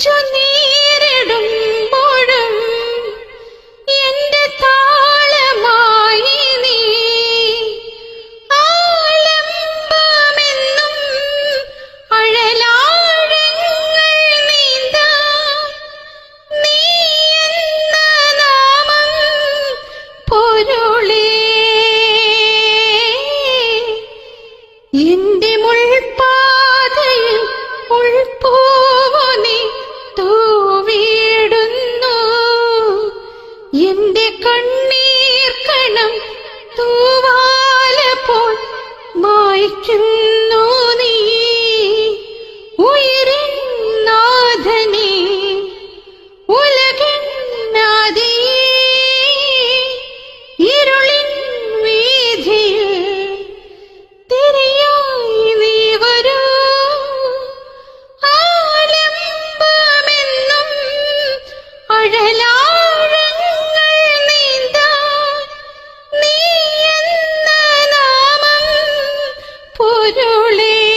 ചൊരിച്ചു എന്റെ നീ ആലംബമെന്നും നീ എന്ന നാമം മുൾപാതയിൽ ഉൾപോ എന്റെ കണ്ണീർ കണം തൂവാല പോൽ മായ്ക്കുന്നു നീ. ഉയരിൻ ഇരുളിൻ അഴലാഴങ്ങൾ ഉരുളേ